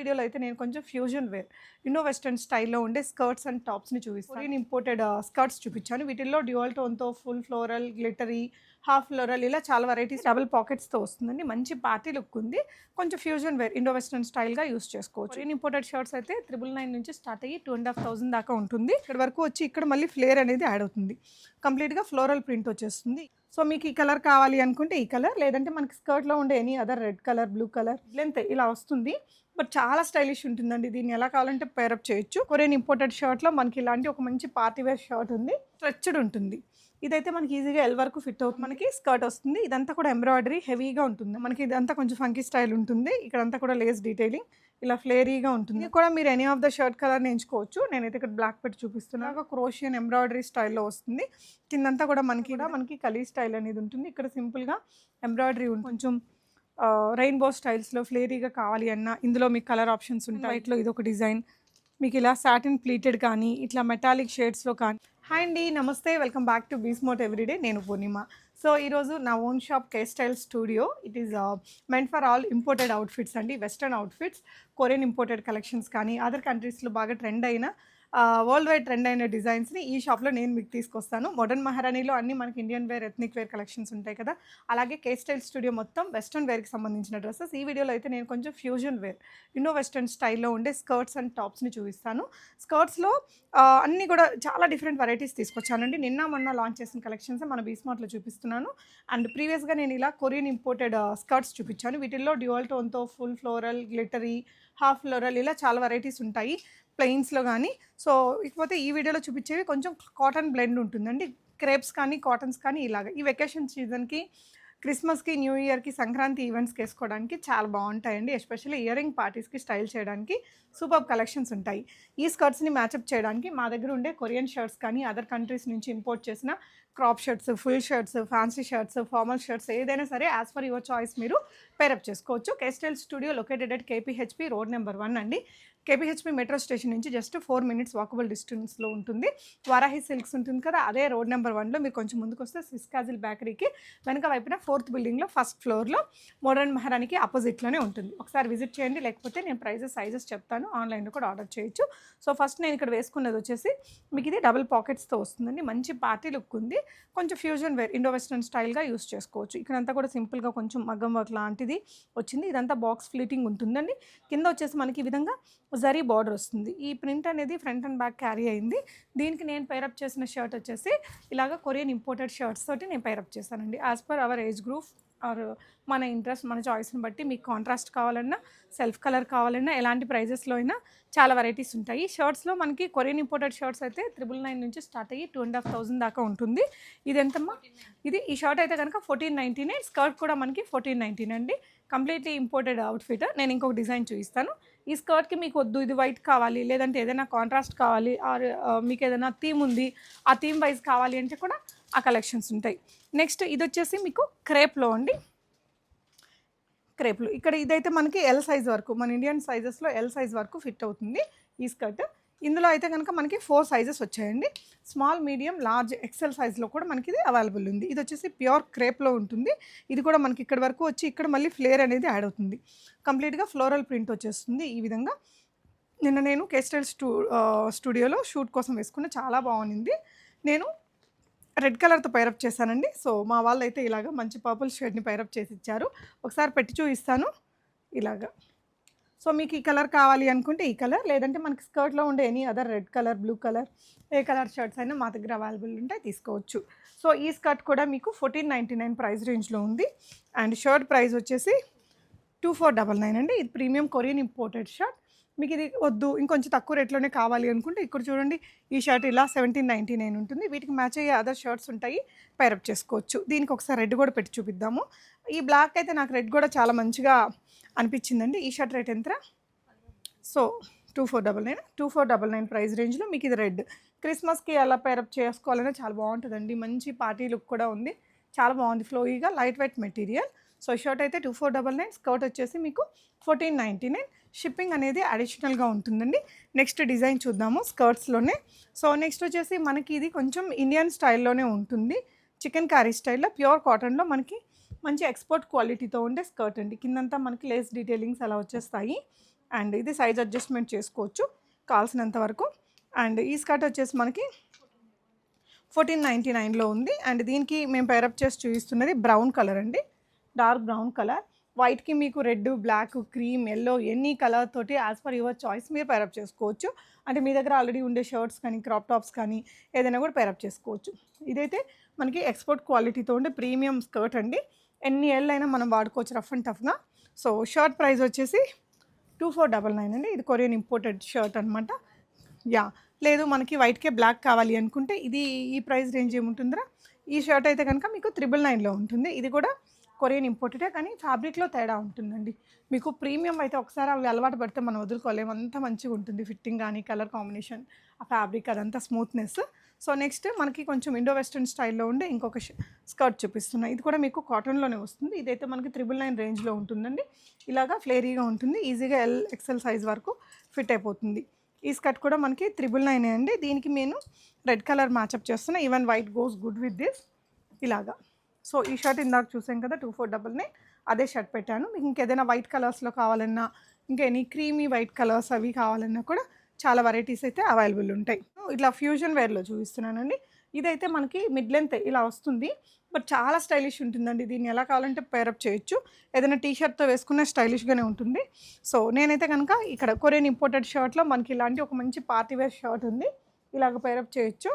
వీడియోలో అయితే నేను కొంచెం ఫ్యూజన్ వేర్ ఇన్నో వెస్టర్న్ స్టైల్లో ఉండే స్కర్ట్స్ అండ్ టాప్స్ని చూపిస్తాను. నేను ఇంపోర్టెడ్ స్కర్ట్స్ చూపించాను. వీటిల్లో dual టోన్తో full floral glittery half floral ఇలా చాలా వెరైటీస్ డబుల్ పాకెట్స్తో వస్తుందండి. మంచి పార్టీ లుక్ ఉంది. కొంచెం ఫ్యూజన్ వేర్ ఇండో వెస్టర్న్ స్టైల్గా యూస్ చేసుకోవచ్చు. నేను ఇంపోర్టెడ్ షర్ట్స్ అయితే త్రిబుల్ నైన్ నుంచి స్టార్ట్ అయ్యి టూ అండ్ హాఫ్ థౌసండ్ దాకా ఉంటుంది. ఇక్కడ వరకు వచ్చి ఇక్కడ మళ్ళీ ఫ్లేర్ అనేది యాడ్ అవుతుంది. కంప్లీట్గా ఫ్లోరల్ ప్రింట్ వచ్చేస్తుంది. సో మీకు ఈ కలర్ కావాలి అనుకుంటే ఈ కలర్ లేదంటే మనకి స్కర్ట్లో ఉండే any other red colour blue colour length ఇలా వస్తుంది. బట్ చాలా స్టైలిష్ ఉంటుందండి. దీన్ని ఎలా కావాలంటే పేరప్ చేయొచ్చు. కొరియన్ ఇంపోర్టెడ్ షర్ట్లో మనకి ఇలాంటి ఒక మంచి పార్టీ వేర్ షర్ట్ ఉంది. స్ట్రెచ్డ్ ఉంటుంది. ఇదైతే మనకి ఈజీగా ఎల్ వరకు ఫిట్ అవుతుంది. మనకి స్కర్ట్ వస్తుంది. ఇదంతా కూడా ఎంబ్రాయిడరీ హెవీగా ఉంటుంది. మనకి ఇదంతా కొంచెం ఫంకీ స్టైల్ ఉంటుంది. ఇక్కడంతా కూడా లేస్ డీటెయిలింగ్ ఇలా ఫ్లేరీగా ఉంటుంది. ఇది కూడా మీరు any of the shirt colour ఎంచుకోవచ్చు. నేనైతే ఇక్కడ బ్లాక్ పెట్టి చూపిస్తున్నాను. క్రోషియన్ ఎంబ్రాయిడరీ స్టైల్లో వస్తుంది. కిందంతా కూడా మనకి కూడా మనకి కలీ స్టైల్ అనేది ఉంటుంది. ఇక్కడ సింపుల్గా ఎంబ్రాయిడరీ ఉంటుంది. కొంచెం రెయిన్బో స్టైల్స్లో ఫ్లేరీగా కావాలి అన్న ఇందులో మీకు కలర్ ఆప్షన్స్ ఉంటాయి. వైట్లో ఇది ఒక డిజైన్ మీకు ఇలా సాటిన్ ప్లీటెడ్ కానీ ఇట్లా మెటాలిక్ షేడ్స్లో కానీ. హాయ్ అండి నమస్తే. వెల్కమ్ బ్యాక్ టు బీస్మోట్ ఎవ్రీడే నేను పూర్ణిమ. సో ఈరోజు నా own shop K style studio it is meant for all imported outfits అండి. Western outfits Korean imported collections కానీ అదర్ కంట్రీస్లో బాగా ట్రెండ్ అయిన వరల్డ్ వైడ్ ట్రెండ్ అయిన డిజైన్స్ని ఈ షాప్లో నేను మీకు తీసుకొస్తాను. మోడర్న్ మహారాణిలో అన్ని మనకి Indian wear ethnic wear collections ఉంటాయి కదా. అలాగే కే స్టైల్ స్టూడియో మొత్తం వెస్ట్రన్ వేర్కి సంబంధించిన డ్రెస్సెస్. ఈ వీడియోలో అయితే నేను కొంచెం ఫ్యూజన్ వేర్ ఇన్నో వెస్ట్రన్ స్టైల్లో ఉండే స్కర్ట్స్ అండ్ టాప్స్ని చూపిస్తాను. స్కర్ట్స్లో అన్నీ కూడా చాలా డిఫరెంట్ వెరైటీస్ తీసుకొచ్చానండి. నిన్న మొన్న లాంచ్ చేసిన కలెక్షన్స్ మన బీస్మార్ట్లో చూపిస్తున్నాను. అండ్ ప్రీవియస్గా నేను ఇలా కొరియన్ ఇంపోర్టెడ్ స్కర్ట్స్ చూపించాను. వీటిల్లో dual టోన్తో full floral glittery half floral ఇలా చాలా వెరైటీస్ ఉంటాయి. ప్లెయిన్స్లో కానీ సో ఇకపోతే ఈ వీడియోలో చూపించేవి కొంచెం కాటన్ బ్లెండ్ ఉంటుందండి. క్రేప్స్ కానీ కాటన్స్ కానీ ఇలాగ. ఈ వెకేషన్ సీజన్కి క్రిస్మస్కి న్యూ ఇయర్కి సంక్రాంతి ఈవెంట్స్కి వేసుకోవడానికి చాలా బాగుంటాయండి. ఎస్పెషల్లీ ఇయర్ రింగ్ పార్టీస్కి స్టైల్ చేయడానికి సూపర్ కలెక్షన్స్ ఉంటాయి. ఈ స్కర్ట్స్ని మ్యాచప్ చేయడానికి మా దగ్గర ఉండే కొరియన్ షర్ట్స్ కానీ అదర్ కంట్రీస్ నుంచి ఇంపోర్ట్ చేసిన crop shirts full shirts fancy shirts formal shirts ఏదైనా సరే యాజ్ ఫర్ యువర్ చాయిస్ మీరు పేరప్ చేసుకోవచ్చు. K style studio located at KPHB road number one అండి. కేపీహెచ్పి మెట్రో స్టేషన్ నుంచి జస్ట్ ఫోర్ మినిట్స్ వాకబుల్ డిస్టెన్స్లో ఉంటుంది. వారాహి సిల్క్స్ ఉంటుంది కదా అదే రోడ్ నెంబర్ వన్లో మీరు కొంచెం ముందుకు వస్తే సిస్కాజిల్ బేకరీకి వెనక వైపున ఫోర్త్ బిల్డింగ్లో ఫస్ట్ ఫ్లోర్లో మోడర్న్ మహారానికి ఆపోజిట్లోనే ఉంటుంది. ఒకసారి విజిట్ చేయండి లేకపోతే నేను ప్రైజెస్ సైజెస్ చెప్తాను. ఆన్లైన్లో కూడా ఆర్డర్ చేయొచ్చు. సో ఫస్ట్ నేను ఇక్కడ వేసుకున్నది వచ్చేసి మీకు ఇది డబుల్ పాకెట్స్తో వస్తుందండి. మంచి పార్టీ లుక్ ఉంది. కొంచెం ఫ్యూజన్ వేర్ ఇండో వెస్టర్న్ స్టైల్గా యూస్ చేసుకోవచ్చు. ఇక్కడంతా కూడా సింపుల్గా కొంచెం మగ్గం వర్క్ లాంటిది వచ్చింది. ఇదంతా బాక్స్ ఫ్లీటింగ్ ఉంటుందండి. కింద వచ్చేసి మనకి ఈ విధంగా జరీ బార్డర్ వస్తుంది. ఈ ప్రింట్ అనేది ఫ్రంట్ అండ్ బ్యాక్ క్యారీ అయింది. దీనికి నేను పైరప్ చేసిన షర్ట్ వచ్చేసి ఇలాగ కొరియన్ ఇంపోర్టెడ్ షర్ట్స్ తోటి నేను పైరప్ చేశానండి. As per our age group or మన ఇంట్రెస్ట్ మన చాయిస్ని బట్టి మీకు కాంట్రాస్ట్ కావాలన్నా సెల్ఫ్ కలర్ కావాలన్నా ఎలాంటి ప్రైజెస్లో అయినా చాలా వెరైటీస్ ఉంటాయి. షర్ట్స్లో మనకి కొరియన్ ఇంపోర్టెడ్ షర్ట్స్ అయితే త్రిబుల్ నైన్ నుంచి స్టార్ట్ అయ్యి టూ అండ్ హాఫ్ థౌసండ్ దాకా ఉంటుంది. ఇది ఎంతమ్మా? ఇది ఈ షర్ట్ అయితే కనుక ఫోర్టీన్ నైంటీ నైన్ స్కర్ట్ కూడా మనకి ఫోర్టీన్ నైంటీన్ అండి. కంప్లీట్లీ ఇంపోర్టెడ్ అవుట్ఫిట్ నేను ఇంకొక డిజైన్ చూపిస్తాను. ఈ స్కర్ట్కి మీకు వద్దు ఇది వైట్ కావాలి లేదంటే ఏదైనా కాంట్రాస్ట్ కావాలి ఆర్ మీకు ఏదైనా థీమ్ ఉంది ఆ థీమ్ వైజ్ కావాలి అంటే కూడా ఆ కలెక్షన్స్ ఉంటాయి. నెక్స్ట్ ఇది వచ్చేసి మీకు క్రేప్లో అండి. క్రేప్లు ఇక్కడ ఇదైతే మనకి ఎల్ సైజ్ వరకు మన ఇండియన్ సైజెస్లో ఎల్ సైజ్ వరకు ఫిట్ అవుతుంది ఈ స్కర్ట్. ఇందులో అయితే కనుక మనకి ఫోర్ సైజెస్ వచ్చాయండి. స్మాల్ మీడియం లార్జ్ ఎక్సెల్ సైజ్లో కూడా మనకి ఇది అవైలబుల్ ఉంది. ఇది వచ్చేసి ప్యూర్ క్రేప్లో ఉంటుంది. ఇది కూడా మనకి ఇక్కడ వరకు వచ్చి ఇక్కడ మళ్ళీ ఫ్లేర్ అనేది యాడ్ అవుతుంది. కంప్లీట్గా ఫ్లోరల్ ప్రింట్ వచ్చేస్తుంది ఈ విధంగా. నిన్న నేను కేస్టైల్ స్టూ స్టూడియోలో షూట్ కోసం వేసుకున్న చాలా బాగుంది. నేను రెడ్ కలర్తో పైరప్ చేశానండి. సో మా వాళ్ళు అయితే ఇలాగ మంచి పర్పుల్ షేడ్ని పైరప్ చేసి ఇచ్చారు. ఒకసారి పెట్టి చూపిస్తాను. ఇలాగా. సో మీకు ఈ కలర్ కావాలి అనుకుంటే ఈ కలర్ లేదంటే మనకి స్కర్ట్లో ఉండే any other red colour blue colour ఏ కలర్ షర్ట్స్ అయినా మా దగ్గర అవైలబుల్ ఉంటాయి తీసుకోవచ్చు. సో ఈ స్కర్ట్ కూడా మీకు ఫోర్టీన్ నైంటీ నైన్ ప్రైస్ రేంజ్లో ఉంది. అండ్ షర్ట్ ప్రైస్ వచ్చేసి టూ ఫోర్ డబల్ నైన్ అండి. ఇది ప్రీమియం కొరియన్ ఇంపోర్టెడ్ షర్ట్. మీకు ఇది వద్దు ఇంకొంచెం తక్కువ రేట్లోనే కావాలి అనుకుంటే ఇక్కడ చూడండి ఈ షర్ట్ ఇలా సెవెంటీన్ నైంటీ నైన్ ఉంటుంది. వీటికి మ్యాచ్ అయ్యే అదర్ షర్ట్స్ ఉంటాయి పైరప్ చేసుకోవచ్చు. దీనికి ఒకసారి రెడ్ కూడా పెట్టి చూపిద్దాము. ఈ బ్లాక్ అయితే నాకు రెడ్ కూడా చాలా మంచిగా అనిపించిందండి. ఈ షర్ట్ రేట్ ఎంత so two four double nine two four double nine price రేంజ్లో మీకు ఇది రెడ్. క్రిస్మస్కి అలా పేరప్ చేసుకోవాలనే చాలా బాగుంటుందండి. మంచి పార్టీ లుక్ కూడా ఉంది. చాలా బాగుంది ఫ్లోయిగా light weight material. So shirt అయితే two four double nine skirt వచ్చేసి మీకు ఫోర్టీన్ నైంటీ నైన్. షిప్పింగ్ అనేది అడిషనల్గా ఉంటుందండి. నెక్స్ట్ డిజైన్ చూద్దాము స్కర్ట్స్లోనే. సో నెక్స్ట్ వచ్చేసి మనకి ఇది కొంచెం ఇండియన్ స్టైల్లోనే ఉంటుంది. చికెన్ కర్రీ స్టైల్లో ప్యూర్ కాటన్లో మనకి మంచి ఎక్స్పోర్ట్ క్వాలిటీతో ఉండే స్కర్ట్ అండి. కిందంతా మనకి లేస్ డీటెయిలింగ్స్ అలా వచ్చేస్తాయి. అండ్ ఇది సైజ్ అడ్జస్ట్మెంట్ చేసుకోవచ్చు కావాల్సినంత వరకు. అండ్ ఈ స్కర్ట్ వచ్చేసి మనకి ఫోర్టీన్ నైంటీ నైన్లో ఉంది. అండ్ దీనికి మేము పేరప్ చేసి చూపిస్తున్నది బ్రౌన్ కలర్ అండి. Dark brown colour. వైట్కి మీకు రెడ్ బ్లాక్ క్రీమ్ ఎల్లో ఎన్ని కలర్ తోటి యాజ్ పర్ యువర్ చాయిస్ మీరు పేరప్ చేసుకోవచ్చు. అంటే మీ దగ్గర ఆల్రెడీ ఉండే షర్ట్స్ కానీ క్రాప్ టాప్స్ కానీ ఏదైనా కూడా పేరప్ చేసుకోవచ్చు. ఇదైతే మనకి ఎక్స్పోర్ట్ క్వాలిటీతో ఉండే ప్రీమియం స్కర్ట్ అండి. ఎన్ని ఏళ్ళు అయినా మనం వాడుకోవచ్చు రఫ్ అండ్ టఫ్గా. సో షర్ట్ ప్రైస్ వచ్చేసి టూ ఫోర్ డబల్ నైన్ అండి. ఇది కొరియన్ ఇంపోర్టెడ్ షర్ట్ అనమాట యా లేదు మనకి వైట్కే బ్లాక్ కావాలి అనుకుంటే ఇది ఈ ప్రైస్ రేంజ్ ఏముంటుందిరా? ఈ షర్ట్ అయితే కనుక మీకు త్రిబుల్ నైన్లో ఉంటుంది. ఇది కూడా కొరియన్ ఇంపోర్టెడే కానీ ఫ్యాబ్రిక్లో తేడా ఉంటుందండి. మీకు ప్రీమియం అయితే ఒకసారి అవి అలవాటు పడితే మనం వదులుకోలేము. అంత మంచిగా ఉంటుంది ఫిట్టింగ్ కానీ కలర్ కాంబినేషన్ ఆ ఫ్యాబ్రిక్ అదంతా స్మూత్నెస్ సో నెక్స్ట్ మనకి కొంచెం ఇండో వెస్ట్రన్ స్టైల్లో ఉండే ఇంకొక స్కర్ట్ చూపిస్తున్నా. ఇది కూడా మీకు కాటన్లోనే వస్తుంది. ఇదైతే మనకి త్రిబుల్ నైన్ రేంజ్లో ఉంటుందండి. ఇలాగా ఫ్లేరీగా ఉంటుంది. ఈజీగా ఎల్ ఎక్సెల్ సైజ్ వరకు ఫిట్ అయిపోతుంది. ఈ స్కర్ట్ కూడా మనకి త్రిబుల్ నైన్ అండి. దీనికి నేను రెడ్ కలర్ మ్యాచప్ చేస్తున్నా. Even white goes good with this. ఇలాగా. సో ఈ షర్ట్ ఇందాక చూసాం కదా టూ ఫోర్ డబల్ నైన్. అదే షర్ట్ పెట్టాను. మీకు ఇంకేదైనా వైట్ కలర్స్లో కావాలన్నా ఇంకా ఎనీ క్రీమీ వైట్ కలర్స్ అవి కావాలన్నా కూడా చాలా వెరైటీస్ అయితే అవైలబుల్ ఉంటాయి. ఇట్లా ఫ్యూజన్ వేర్లో చూపిస్తున్నానండి. ఇదైతే మనకి మిడ్ లెంత్ ఇలా వస్తుంది. బట్ చాలా స్టైలిష్ ఉంటుందండి. దీన్ని ఎలా కావాలంటే పేరప్ చేయొచ్చు. ఏదైనా టీ షర్ట్తో వేసుకున్న స్టైలిష్గానే ఉంటుంది. సో నేనైతే కనుక ఇక్కడ కొరియన్ ఇంపోర్టెడ్ షర్ట్లో మనకి ఇలాంటి ఒక మంచి పార్టీ వేర్ షర్ట్ ఉంది. ఇలాగ పేరప్ చేయొచ్చు.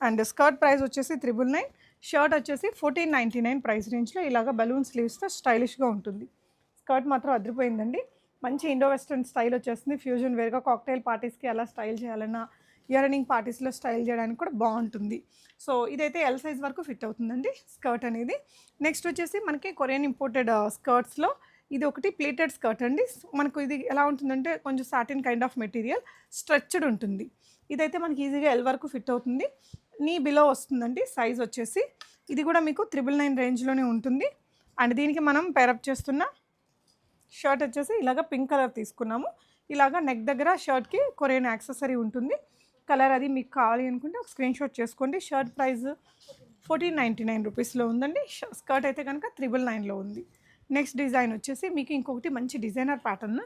అండ్ స్కర్ట్ ప్రైస్ వచ్చేసి త్రిబుల్ నైన్ షర్ట్ వచ్చేసి ఫోర్టీన్ నైంటీ నైన్ ప్రైస్ రేంజ్లో ఇలాగ బలూన్ స్లీవ్స్తో స్టైలిష్గా ఉంటుంది. స్కర్ట్ మాత్రం అదిరిపోయిందండి. మంచి ఇండో వెస్ట్రన్ స్టైల్ వచ్చేస్తుంది. ఫ్యూజన్ వేరుగా కాక్టైల్ పార్టీస్కి ఎలా స్టైల్ చేయాలన్నా ఇయరింగ్ పార్టీస్లో స్టైల్ చేయడానికి కూడా బాగుంటుంది. సో ఇదైతే ఎల్ సైజ్ వరకు ఫిట్ అవుతుందండి స్కర్ట్ అనేది. నెక్స్ట్ వచ్చేసి మనకి కొరియన్ ఇంపోర్టెడ్ స్కర్ట్స్లో ఇది ఒకటి ప్లేటెడ్ స్కర్ట్ అండి. మనకు ఇది ఎలా ఉంటుందంటే కొంచెం satin kind of material stretched ఉంటుంది. ఇదైతే మనకి ఈజీగా ఎల్ వరకు ఫిట్ అవుతుంది. నీ బిలో వస్తుందండి సైజ్ వచ్చేసి. ఇది కూడా మీకు త్రిబుల్ నైన్ రేంజ్లోనే ఉంటుంది. అండ్ దీనికి మనం పేరప్ చేస్తున్న షర్ట్ వచ్చేసి ఇలాగ పింక్ కలర్ తీసుకున్నాము. ఇలాగ నెక్ దగ్గర షర్ట్కి కొరియన్ యాక్సెసరీ ఉంటుంది. కలర్ అది మీకు కావాలి అనుకుంటే ఒక స్క్రీన్ షాట్ చేసుకోండి. Shirt price fourteen ninety nine రూపీస్లో ఉందండి. స్కర్ట్ అయితే కనుక త్రిబుల్ నైన్లో ఉంది. నెక్స్ట్ డిజైన్ వచ్చేసి మీకు ఇంకొకటి మంచి designer pattern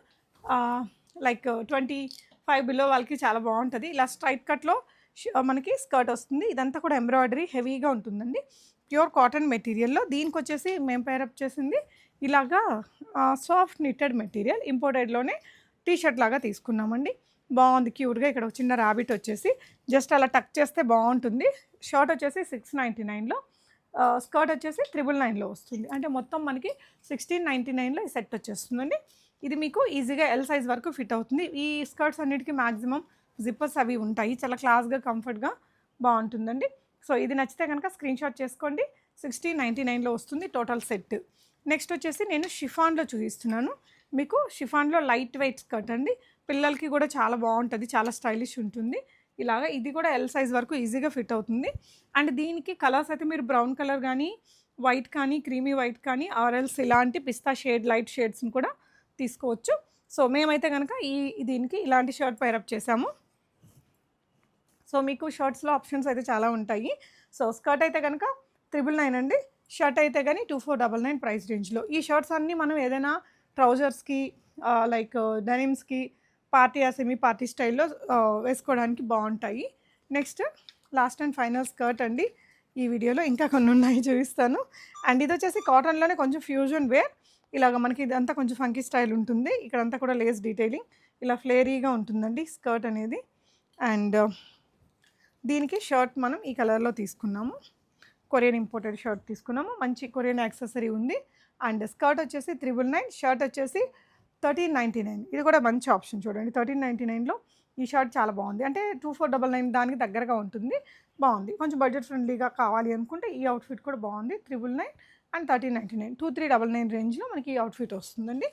like twenty five below వాళ్ళకి చాలా బాగుంటుంది. ఇలా స్ట్రైట్ కట్లో మనకి స్కర్ట్ వస్తుంది. ఇదంతా కూడా ఎంబ్రాయిడరీ హెవీగా ఉంటుందండి. ప్యూర్ కాటన్ మెటీరియల్లో దీనికి వచ్చేసి మేము పేరప్ చేసింది ఇలాగా సాఫ్ట్ నిట్టెడ్ మెటీరియల్ ఇంపోర్టెడ్లోనే టీ షర్ట్ లాగా తీసుకున్నామండి. బాగుంది క్యూట్గా ఇక్కడ ఒక చిన్న ర్యాబిట్ వచ్చేసి జస్ట్ అలా టక్ చేస్తే బాగుంటుంది. షర్ట్ వచ్చేసి సిక్స్ నైంటీ నైన్లో స్కర్ట్ వచ్చేసి త్రిబుల్ నైన్లో వస్తుంది. అంటే మొత్తం మనకి సిక్స్టీన్ నైంటీ నైన్లో ఈ సెట్ వచ్చేస్తుందండి. ఇది మీకు ఈజీగా ఎల్ సైజ్ వరకు ఫిట్ అవుతుంది. ఈ స్కర్ట్స్ అన్నిటికీ మ్యాక్సిమం జిప్పర్స్ అవి ఉంటాయి. చాలా క్లాస్గా కంఫర్ట్గా బాగుంటుందండి. సో ఇది నచ్చితే కనుక స్క్రీన్ షాట్ చేసుకోండి. సిక్స్టీన్ నైంటీ నైన్లో వస్తుంది టోటల్ సెట్ నెక్స్ట్ వచ్చేసి నేను షిఫాన్లో చూపిస్తున్నాను. మీకు షిఫాన్లో లైట్ వెయిట్ స్కర్ట్ అండి. పిల్లలకి కూడా చాలా బాగుంటుంది చాలా స్టైలిష్ ఉంటుంది. ఇలాగ ఇది కూడా ఎల్ సైజ్ వరకు ఈజీగా ఫిట్ అవుతుంది. అండ్ దీనికి కలర్స్ అయితే మీరు బ్రౌన్ కలర్ కానీ వైట్ కానీ క్రీమీ వైట్ కానీ ఆర్ఎల్స్ ఇలాంటి పిస్తా షేడ్ లైట్ షేడ్స్ని కూడా తీసుకోవచ్చు. సో మేమైతే కనుక ఈ దీనికి ఇలాంటి షర్ట్ పైరప్ చేసాము. సో మీకు షర్ట్స్లో ఆప్షన్స్ అయితే చాలా ఉంటాయి. సో స్కర్ట్ అయితే కనుక త్రిబుల్ నైన్ అండి. షర్ట్ అయితే కానీ two four double nine price రేంజ్లో. ఈ షర్ట్స్ అన్నీ మనం ఏదైనా ట్రౌజర్స్కి లైక్ డెనిమ్స్కి పార్టీ ఆ సెమీ పార్టీ స్టైల్లో వేసుకోవడానికి బాగుంటాయి next last and final skirt అండి. ఈ వీడియోలో ఇంకా కొన్ని ఉన్నాయి చూపిస్తాను. అండ్ ఇది వచ్చేసి కాటన్లోనే కొంచెం ఫ్యూజన్ వేర్. ఇలాగ మనకి ఇదంతా కొంచెం ఫంకీ స్టైల్ ఉంటుంది. ఇక్కడంతా కూడా లేస్ డీటెయిలింగ్. ఇలా ఫ్లేరీగా ఉంటుందండి స్కర్ట్ అనేది. అండ్ దీనికి షర్ట్ మనం ఈ కలర్లో తీసుకున్నాము. కొరియన్ ఇంపోర్టెడ్ షర్ట్ తీసుకున్నాము. మంచి కొరియన్ యాక్సెసరీ ఉంది. అండ్ స్కర్ట్ వచ్చేసి త్రిబుల్ నైన్ షర్ట్ వచ్చేసి థర్టీన్ నైంటీ నైన్. ఇది కూడా మంచి ఆప్షన్ చూడండి. థర్టీన్ నైంటీ నైన్లో ఈ షర్ట్ చాలా బాగుంది. అంటే టూ ఫోర్ డబల్ నైన్ దానికి దగ్గరగా ఉంటుంది. బాగుంది. కొంచెం బడ్జెట్ ఫ్రెండ్లీగా కావాలి అనుకుంటే ఈ అవుట్ఫిట్ కూడా బాగుంది. Triple nine and thirteen ninety nine. Two three double nine రేంజ్లో మనకి ఈ అవుట్ఫిట్ వస్తుందండి.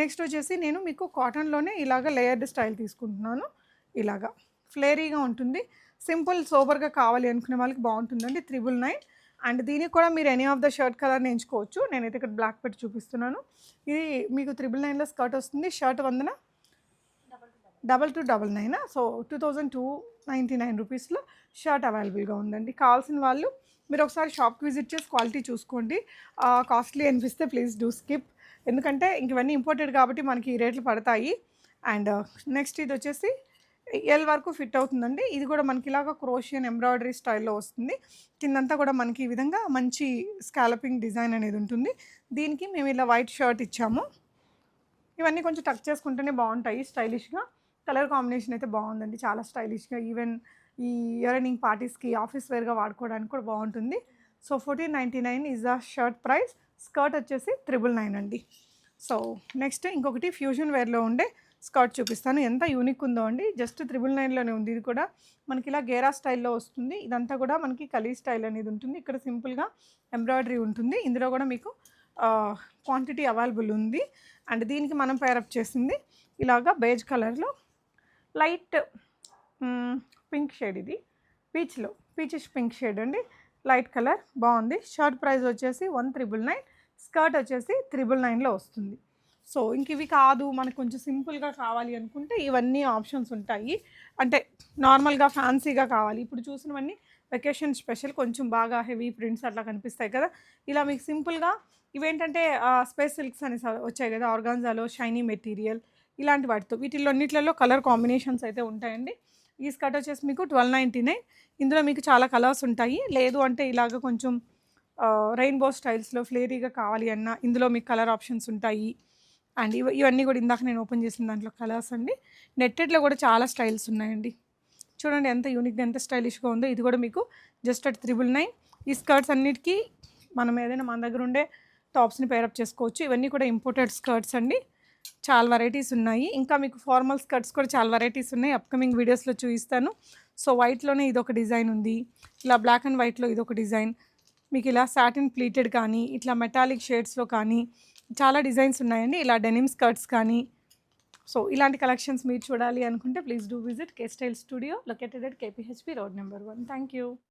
నెక్స్ట్ వచ్చేసి నేను మీకు కాటన్లోనే ఇలాగ లేయర్డ్ స్టైల్ తీసుకుంటున్నాను. ఇలాగా. ఫ్లేరీగా ఉంటుంది. సింపుల్ సోబర్గా కావాలి అనుకునే వాళ్ళకి బాగుంటుందండి. Triple nine. అండ్ దీనికి కూడా మీరు ఎనీ ఆఫ్ ద షర్ట్ కలర్ని ఎంచుకోవచ్చు నేనైతే ఇక్కడ బ్లాక్ పెట్టి చూపిస్తున్నాను. ఇది మీకు త్రిబుల్ నైన్లో స్కర్ట్ వస్తుంది. షర్ట్ వందన double two double nine. So two thousand two ninety nine రూపీస్లో షర్ట్ అవైలబుల్గా ఉందండి. కావాల్సిన వాళ్ళు మీరు ఒకసారి షాప్కి విజిట్ చేసి క్వాలిటీ చూసుకోండి. కాస్ట్లీ అనిపిస్తే ప్లీజ్ డూ స్కిప్. ఎందుకంటే ఇంక ఇవన్నీ ఇంపోర్టెడ్ కాబట్టి మనకి ఈ రేట్లు పడతాయి. అండ్ నెక్స్ట్ ఇది వచ్చేసి ఎల్ వరకు ఫిట్ అవుతుందండి. ఇది కూడా మనకి ఇలాగ క్రోషియన్ ఎంబ్రాయిడరీ స్టైల్లో వస్తుంది. కిందంతా కూడా మనకి ఈ విధంగా మంచి స్కాలపింగ్ డిజైన్ అనేది ఉంటుంది. దీనికి మేము ఇలా వైట్ షర్ట్ ఇచ్చాము. ఇవన్నీ కొంచెం టక్ చేసుకుంటేనే బాగుంటాయి స్టైలిష్గా. కలర్ కాంబినేషన్ అయితే బాగుందండి. చాలా స్టైలిష్గా. ఈవెన్ ఈ ఇయరింగ్ పార్టీస్కి ఆఫీస్ వేర్గా వాడుకోవడానికి కూడా బాగుంటుంది. So fourteen ninety nine is ఆ షర్ట్ ప్రైస్. స్కర్ట్ వచ్చేసి త్రిబుల్ నైన్ అండి. సో నెక్స్ట్ ఇంకొకటి ఫ్యూజన్ వేర్లో ఉండే స్కర్ట్ చూపిస్తాను. ఎంత యూనిక్ ఉందో అండి. జస్ట్ త్రిబుల్ నైన్లోనే ఉంది. ఇది కూడా మనకి ఇలా గేరా స్టైల్లో వస్తుంది. ఇదంతా కూడా మనకి కలీ స్టైల్ అనేది ఉంటుంది. ఇక్కడ సింపుల్గా ఎంబ్రాయిడరీ ఉంటుంది. ఇందులో కూడా మీకు క్వాంటిటీ అవైలబుల్ ఉంది. అండ్ దీనికి మనం పేరప్ చేసింది ఇలాగా బేజ్ కలర్లో లైట్ పింక్ షేడ్ ఇది. పీచ్లో పీచిష్ పింక్ షేడ్ అండి. లైట్ కలర్ బాగుంది. షర్ట్ ప్రైస్ వచ్చేసి వన్ త్రిబుల్ నైన్. స్కర్ట్ వచ్చేసి త్రిబుల్ నైన్లో వస్తుంది. సో ఇంక ఇవి కాదు మనకు కొంచెం సింపుల్గా కావాలి అనుకుంటే ఇవన్నీ ఆప్షన్స్ ఉంటాయి. అంటే నార్మల్గా ఫ్యాన్సీగా కావాలి. ఇప్పుడు చూసినవన్నీ వెకేషన్ స్పెషల్ కొంచెం బాగా హెవీ ప్రింట్స్ అట్లా కనిపిస్తాయి కదా. ఇలా మీకు సింపుల్గా ఇవేంటంటే స్పేస్ సిల్క్స్ అని వచ్చాయి కదా ఆర్గాన్జాలో షైనీ మెటీరియల్ ఇలాంటి వాటితో. వీటిల్లో అన్నిట్లలో కలర్ కాంబినేషన్స్ అయితే ఉంటాయండి. ఈ స్కర్ట్ వచ్చేసి మీకు ట్వెల్వ్ నైంటీ నైన్ ఇందులో మీకు చాలా కలర్స్ ఉంటాయి. లేదు అంటే ఇలాగ కొంచెం రెయిన్బో స్టైల్స్లో ఫ్లేరీగా కావాలి అన్న ఇందులో మీకు కలర్ ఆప్షన్స్ ఉంటాయి. అండ్ ఇవ ఇవన్నీ కూడా ఇందాక నేను ఓపెన్ చేసిన దాంట్లో కలర్స్ అండి. నెట్టెడ్లో కూడా చాలా స్టైల్స్ ఉన్నాయండి. చూడండి ఎంత యూనిక్గా ఎంత స్టైలిష్గా ఉందో. ఇది కూడా మీకు జస్ట్ అట్ త్రిబుల్ నైన్. ఈ స్కర్ట్స్ అన్నిటికీ మనం ఏదైనా మన దగ్గర ఉండే టాప్స్ని పేరప్ చేసుకోవచ్చు. ఇవన్నీ కూడా ఇంపోర్టెడ్ స్కర్ట్స్ అండి. చాలా వెరైటీస్ ఉన్నాయి. ఇంకా మీకు ఫార్మల్ స్కర్ట్స్ కూడా చాలా వెరైటీస్ ఉన్నాయి. అప్కమింగ్ వీడియోస్లో చూపిస్తాను. సో వైట్లోనే ఇదొక డిజైన్ ఉంది. ఇలా బ్లాక్ అండ్ వైట్లో ఇదొక డిజైన్. మీకు ఇలా సాటిన్ ప్లీటెడ్ కానీ ఇట్లా మెటాలిక్ షేడ్స్లో కానీ చాలా డిజైన్స్ ఉన్నాయండి. ఇలా డెనిమ్ స్కర్ట్స్ కానీ సో ఇలాంటి కలెక్షన్స్ మీరు చూడాలి అనుకుంటే please do visit K style studio located at KPHB road number one. Thank you